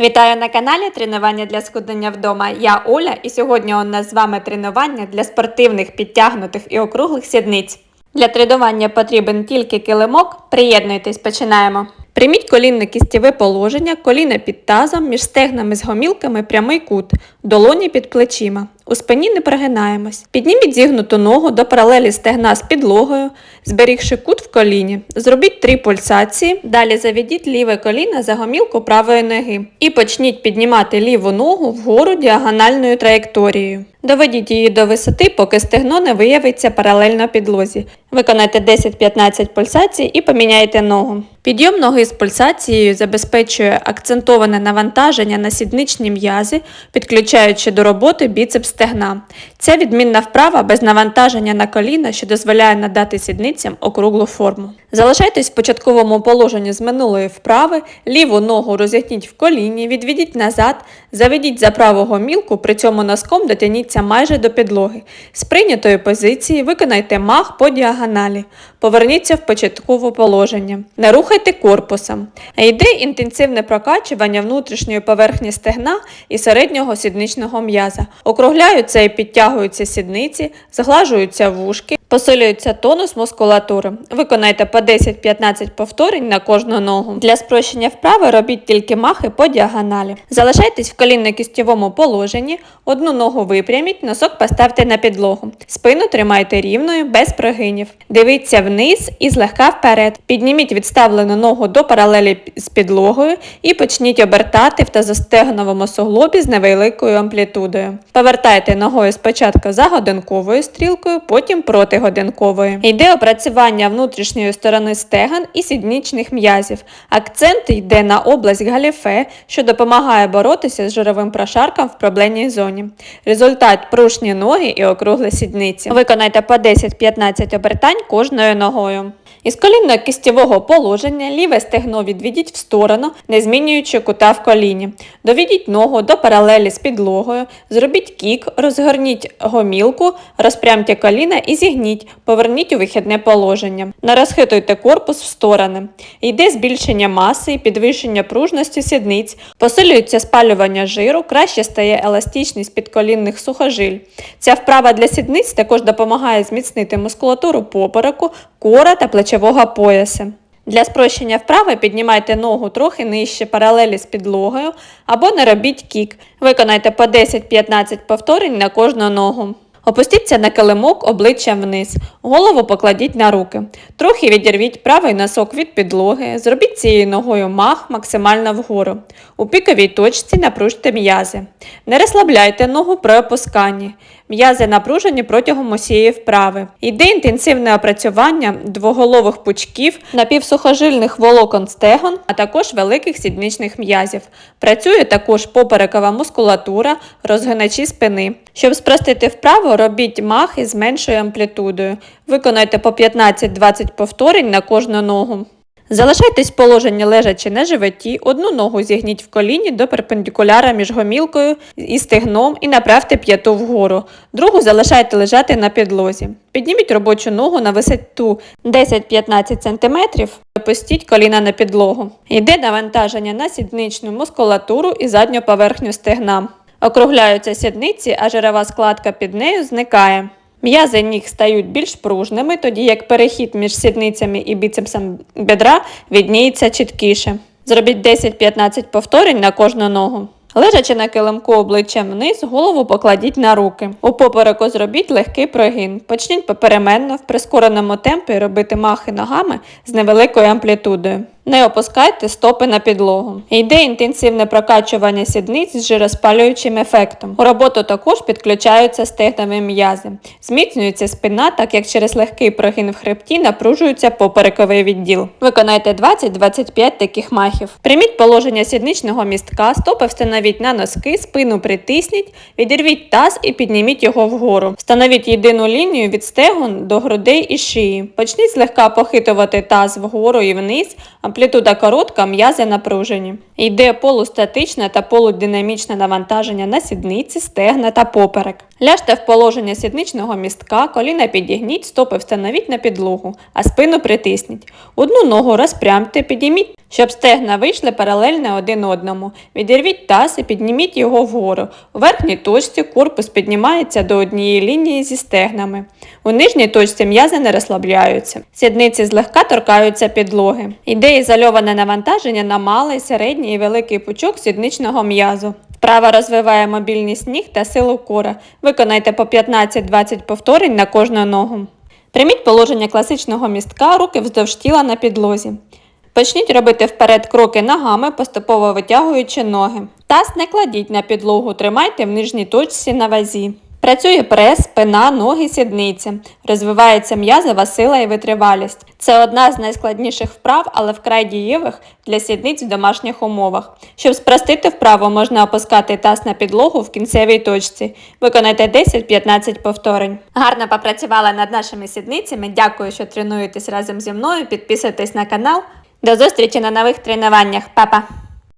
Вітаю на каналі Тренування для схуднення вдома. Я Оля, і сьогодні у нас з вами тренування для спортивних, підтягнутих і округлих сідниць. Для тренування потрібен тільки килимок. Приєднуйтесь, починаємо. Прийміть колінне кістєве положення, коліна під тазом, між стегнами з гомілками прямий кут, долоні під плечима. У спині не прогинаємось. Підніміть зігнуту ногу до паралелі стегна з підлогою, зберігши кут в коліні. Зробіть три пульсації. Далі заведіть ліве коліно за гомілку правої ноги. І почніть піднімати ліву ногу вгору діагональною траєкторією. Доведіть її до висоти, поки стегно не виявиться паралельно підлозі. Виконайте 10-15 пульсацій і поміняйте ногу. Підйом ноги з пульсацією забезпечує акцентоване навантаження на сідничні м'язи, підключаючи до роботи біцепс стегна. Ця відмінна вправа без навантаження на коліна, що дозволяє надати сідницям округлу форму. Залишайтесь в початковому положенні з минулої вправи, ліву ногу розігніть в коліні, відведіть назад, заведіть за праву гомілку, при цьому носком дотяніться майже до підлоги. З прийнятої позиції виконайте мах по діагоналі. Поверніться в початкове положення. Не рухайте корпусом. Йде інтенсивне прокачування внутрішньої поверхні стегна і середнього сідничного м'яза. Округляються і підтягуються сідниці, заглажуються вушки, посилюється тонус мускулатури. Виконайте по 10-15 повторень на кожну ногу. Для спрощення вправи робіть тільки махи по діагоналі. Залишайтесь в колінно-кістєвому положенні, одну ногу випряміть, носок поставте на підлогу. Спину тримайте рівною, без прогинів. Дивіться вниз і злегка вперед. Підніміть відставлену ногу до паралелі з підлогою і почніть обертати в тазостегновому суглобі з невеликою амплітудою. Повертайте ногою спочатку за годинковою стрілкою, потім проти годинкової. Йде опрацювання внутрішньої сторони стеган і сіднічних м'язів. Акцент йде на область галіфе, що допомагає боротися з жировим прошарком в проблемній зоні. Результат пружні ноги і округлі сідниці. Виконайте по 10-15 обертань кожною ногою. Із колінно-кістєвого положення ліве стегно відведіть в сторону, не змінюючи кута в коліні. Доведіть ногу до паралелі з підлогою, зробіть кік, розгорніть гомілку, розпрямте коліна і зігніть, поверніть у вихідне положення. Не розхитуйте корпус в сторони. Йде збільшення маси і підвищення пружності сідниць, посилюється спалювання жиру, краще стає еластичність підколінних сухожиль. Ця вправа для сідниць також допомагає зміцнити мускулатуру попереку, кора та плечового пояса. Для спрощення вправи піднімайте ногу трохи нижче паралелі з підлогою або не робіть кік. Виконайте по 10-15 повторень на кожну ногу. Опустіться на килимок обличчям вниз, голову покладіть на руки. Трохи відірвіть правий носок від підлоги, зробіть цією ногою мах максимально вгору. У піковій точці напружте м'язи. Не розслабляйте ногу при опусканні. М'язи напружені протягом усієї вправи. Йде інтенсивне опрацювання двоголових пучків, напівсухожильних волокон стегон, а також великих сідничних м'язів. Працює також поперекова мускулатура, розгиначі спини. Щоб спростити вправу, робіть махи з меншою амплітудою. Виконайте по 15-20 повторень на кожну ногу. Залишайтесь в положенні лежачи на животі, одну ногу зігніть в коліні до перпендикуляра між гомілкою і стегном і направте п'яту вгору. Другу залишайте лежати на підлозі. Підніміть робочу ногу на висоту 10-15 см, опустіть коліна на підлогу. Йде навантаження на сідничну мускулатуру і задню поверхню стегна. Округляються сідниці, а жирова складка під нею зникає. М'язи ніг стають більш пружними, тоді як перехід між сідницями і біцепсом бедра відніється чіткіше. Зробіть 10-15 повторень на кожну ногу. Лежачи на килимку обличчям вниз, голову покладіть на руки. У попереку зробіть легкий прогин. Почніть попеременно в прискореному темпі робити махи ногами з невеликою амплітудою. Не опускайте стопи на підлогу. Йде інтенсивне прокачування сідниць з жироспалюючим ефектом. У роботу також підключаються стегнові м'язи. Зміцнюється спина, так як через легкий прогин в хребті напружується поперековий відділ. Виконайте 20-25 таких махів. Прийміть положення сідничного містка, стопи встановіть на носки, спину притисніть, відірвіть таз і підніміть його вгору. Встановіть єдину лінію від стегон до грудей і шиї. Почніть злегка похитувати таз вгору і вниз. Амплітуда коротка, м'язи напружені. Йде полустатичне та полудинамічне навантаження на сідниці, стегна та поперек. Ляжте в положення сідничного містка, коліна підігніть, стопи встановіть на підлогу, а спину притисніть. Одну ногу розпрямте, підійміть, щоб стегна вийшли паралельно один одному. Відірвіть таз і підніміть його вгору. У верхній точці корпус піднімається до однієї лінії зі стегнами. У нижній точці м'язи не розслабляються. Сідниці злегка торкаються підлоги. Йде ізольоване навантаження на малий, середній і великий пучок сідничного м'язу. Вправа розвиває мобільність ніг та силу кора. Виконайте по 15-20 повторень на кожну ногу. Прийміть положення класичного містка, руки вздовж тіла на підлозі. Почніть робити вперед кроки ногами, поступово витягуючи ноги. Таз не кладіть на підлогу, тримайте в нижній точці на вазі. Працює прес, спина, ноги, сідниці. Розвивається м'язова сила і витривалість. Це одна з найскладніших вправ, але вкрай дієвих для сідниць в домашніх умовах. Щоб спростити вправу, можна опускати таз на підлогу в кінцевій точці. Виконайте 10-15 повторень. Гарно попрацювали над нашими сідницями. Дякую, що тренуєтесь разом зі мною. Підписуйтесь на канал. До зустрічі на нових тренуваннях. Па-па!